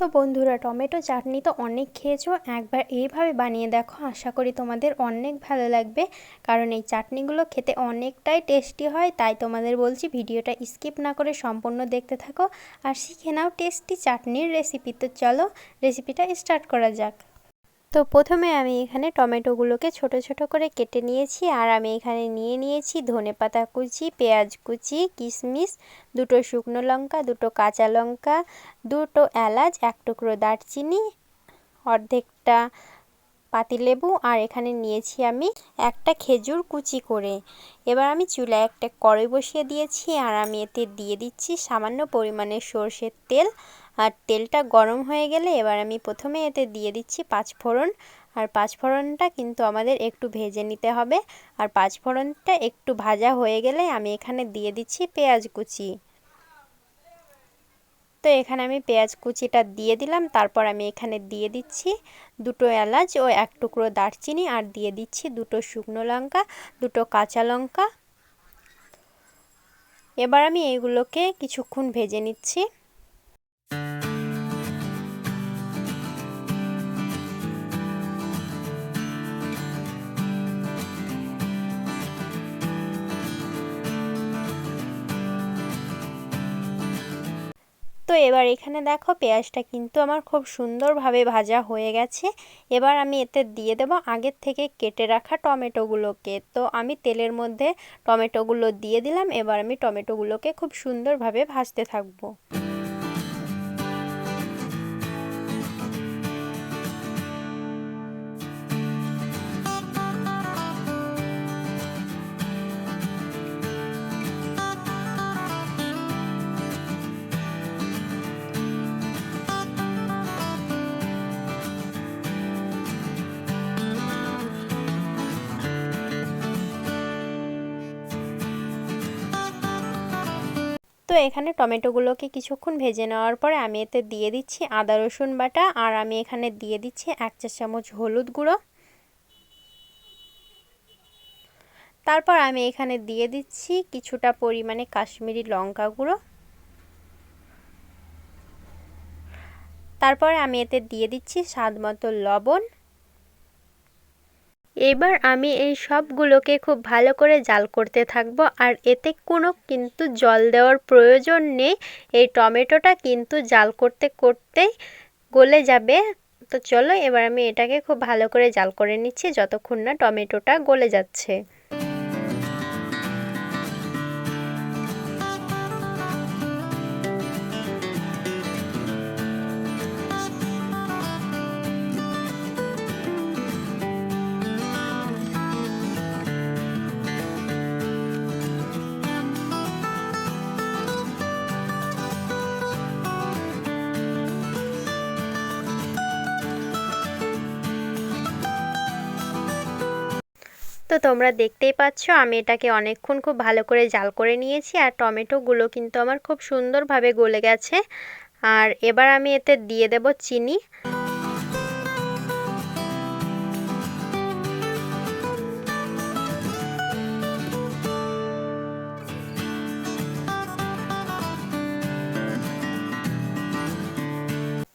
তো বন্ধুরা, টমেটো চাটনি তো অনেক খেয়েছো, একবার এইভাবে বানিয়ে দেখো, আশা করি তোমাদের অনেক ভালো লাগবে। কারণ এই চাটনিগুলো খেতে অনেকটাই টেস্টি হয়, তাই তোমাদের বলছি ভিডিওটা স্কিপ না করে সম্পূর্ণ দেখতে থাকো। আর শিখে নাও টেস্টি চাটনির রেসিপি। তো চলো, রেসিপিটা স্টার্ট করা যাক। তো প্রথমে আমি এখানে টমেটোগুলোকে ছোট ছোট করে কেটে নিয়েছি, আর আমি এখানে নিয়ে নিয়েছি ধনে পাতা কুচি, পেঁয়াজ কুচি, কিশমিশ, দুটো শুকনো লঙ্কা, দুটো কাঁচা লঙ্কা, দুটো এলাচ, এক টুকরো দারচিনি, অর্ধেকটা পাতিলেবু, আর এখানে নিয়েছি আমি একটা খেজুর কুচি করে। এবার আমি চুলায় একটা কড়াই বসিয়ে দিয়েছি, আর আমি এতে দিয়ে দিচ্ছি সামান্য পরিমাণে সর্ষের তেল আর তেলটা গরম হয়ে গেলে এবার আমি প্রথমে এতে দিয়ে দিচ্ছি পাঁচফোড়ন আর পাঁচফোড়নটা কিন্তু আমাদের একটু ভেজে নিতে হবে। আর পাঁচফোড়নটা একটু ভাজা হয়ে গেলে আমি এখানে দিয়ে দিচ্ছি পেঁয়াজ কুচি। তো এখানে আমি পেঁয়াজ কুচিটা দিয়ে দিলাম। তারপর আমি এখানে দিয়ে দিচ্ছি দুটো এলাচ ও এক টুকরো দারচিনি। আর দিয়ে দিচ্ছি দুটো শুকনো লঙ্কা, দুটো কাঁচা লঙ্কা। এবার আমি এইগুলোকে কিছুক্ষণ ভেজে নিচ্ছি। তো এবার এখানে দেখো পেঁয়াজটা কিন্তু আমার খুব সুন্দরভাবে ভাজা হয়ে গেছে। এবার আমি এতে দিয়ে দেবো আগের থেকে কেটে রাখা টমেটোগুলোকে। তো আমি তেলের মধ্যে টমেটোগুলো দিয়ে দিলাম, এবার আমি টমেটোগুলোকে খুব সুন্দরভাবে ভাজতে থাকব। তো এখানে টমেটোগুলোকে কিছুক্ষণ ভেজে নেওয়ার পরে আমি এতে দিয়ে দিচ্ছি আদা, রসুন বাটা আর আমি এখানে দিয়ে দিচ্ছি এক চা চামচ হলুদ গুঁড়ো। তারপর আমি এখানে দিয়ে দিচ্ছি কিছুটা পরিমাণে কাশ্মীরি লঙ্কা গুঁড়ো। তারপর আমি এতে দিয়ে দিচ্ছি স্বাদ মতো লবণ এবার আমি এই সবগুলোকে খুব ভালো করে জাল করতে থাকব, আর এতে কোনো কিন্তু জল দেওয়ার প্রয়োজন নেই। এই টমেটোটা কিন্তু জাল করতে করতেই গলে যাবে। তো চলো এবার আমি এটাকে খুব ভালো করে জাল করে নিচ্ছি, যতক্ষণ না টমেটোটা গলে যাচ্ছে। তো তোমরা দেখতেই পাচ্ছ, আমি এটাকে অনেকক্ষণ খুব ভালো করে জাল করে নিয়েছি আর টমেটোগুলো কিন্তু আমার খুব সুন্দরভাবে গলে গেছে। আর এবার আমি এতে দিয়ে দেব চিনি।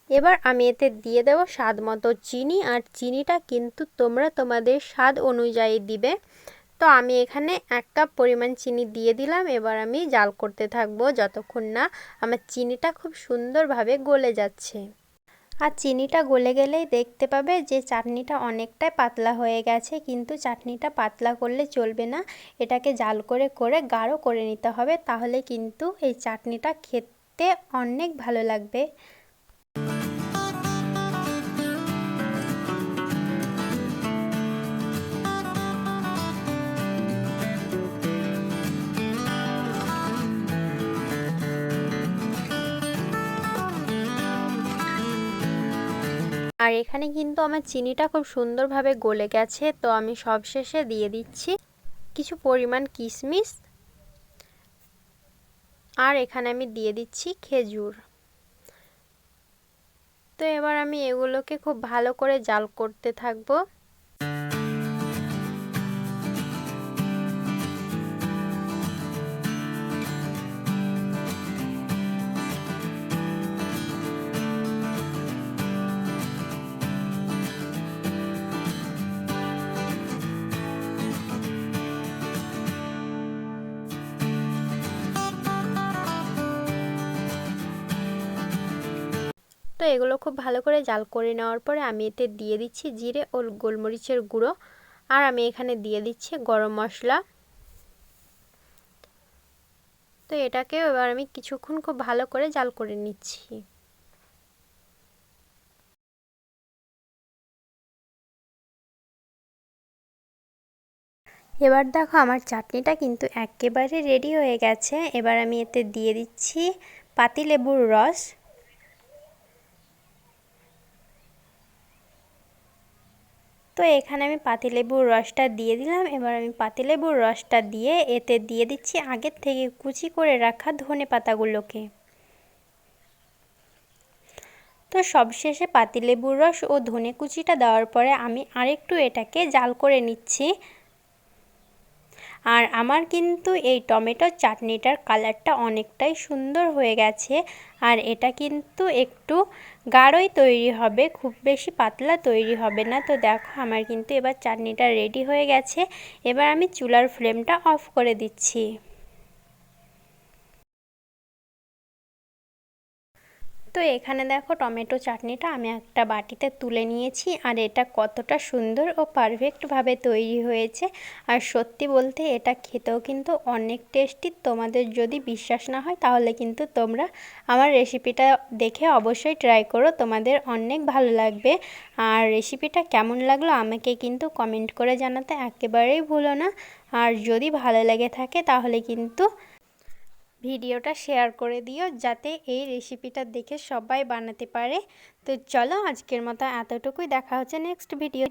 এবার আমি এতে দিয়ে দেবো স্বাদ মতো চিনি, আর চিনিটা কিন্তু তোমরা তোমাদের স্বাদ অনুযায়ী দিবে। তো আমি এখানে এক কাপ পরিমাণ চিনি দিয়ে দিলাম। এবার আমি জাল করতে থাকব যতক্ষণ না আমার চিনিটা খুব সুন্দরভাবে গলে যাচ্ছে। আর চিনিটা গলে গেলেই দেখতে পাবে যে চাটনিটা অনেকটাই পাতলা হয়ে গেছে, কিন্তু চাটনিটা পাতলা করলে চলবে না। এটাকে জাল করে করে, গাঢ় করে নিতে হবে, তাহলে কিন্তু এই চাটনিটা খেতে অনেক ভালো লাগবে। আর এখানে কিন্তু আমার চিনিটা খুব সুন্দরভাবে গলে গেছে, তো আমি সবশেষে দিয়ে দিচ্ছি কিছু পরিমাণ কিশমিশ আর এখানে আমি দিয়ে দিচ্ছি খেজুর। তো এবার আমি এগুলোকে খুব ভালো করে জাল করতে থাকব। তো এগুলো খুব ভালো করে জাল করে নেওয়ার পরে আমি এতে দিয়ে দিচ্ছি জিরে ও গোলমরিচের গুঁড়ো। আর আমি এখানে দিয়ে দিচ্ছি গরম মশলা। তো এটাকে এবার আমি কিছুক্ষণ খুব ভালো করে জাল করে নিচ্ছি। এবার দেখো আমার চাটনিটা কিন্তু একেবারে রেডি হয়ে গেছে। এবার আমি এতে দিয়ে দিচ্ছি পাতিলেবুর রস। তো এখানে আমি পাতিলেবুর রসটা দিয়ে দিলাম। এবার আমি পাতিলেবুর রসটা দিয়ে এতে দিয়ে দিচ্ছি আগের থেকে কুচি করে রাখা ধনে পাতাগুলোকে। তো সবশেষে পাতিলেবুর রস ও ধনে কুচিটা দেওয়ার পরে আমি আরেকটু এটাকে জাল করে নিচ্ছি। আর আমার কিন্তু এই টমেটোর চাটনিটার কালারটা অনেকটাই সুন্দর হয়ে গেছে আর এটা কিন্তু একটু গাঢ়ই তৈরি হবে, খুব বেশি পাতলা তৈরি হবে না। তো দেখো আমার কিন্তু এবার চাটনিটা রেডি হয়ে গেছে। এবার আমি চুলার ফ্লেমটা অফ করে দিচ্ছি। তো এখানে দেখো টমেটো চাটনিটা আমি একটা বাটিতে তুলে নিয়েছি, আর এটা কতটা সুন্দর ও পারফেক্টভাবে তৈরি হয়েছে। আর সত্যি বলতে এটা খেতেও কিন্তু অনেক টেস্টি তোমাদের যদি বিশ্বাস না হয় তাহলে কিন্তু তোমরা আমার রেসিপিটা দেখে অবশ্যই ট্রাই করো, তোমাদের অনেক ভালো লাগবে। আর রেসিপিটা কেমন লাগল আমাকে কিন্তু কমেন্ট করে জানাতে একেবারেই ভুলো না। আর যদি ভালো লেগে থাকে তাহলে কিন্তু ভিডিওটা শেয়ার করে দিও যাতে এই রেসিপিটা দেখে সবাই বানাতে পারে। তো চলো আজকের মতো এতটুকুই। দেখা হচ্ছে নেক্সট ভিডিও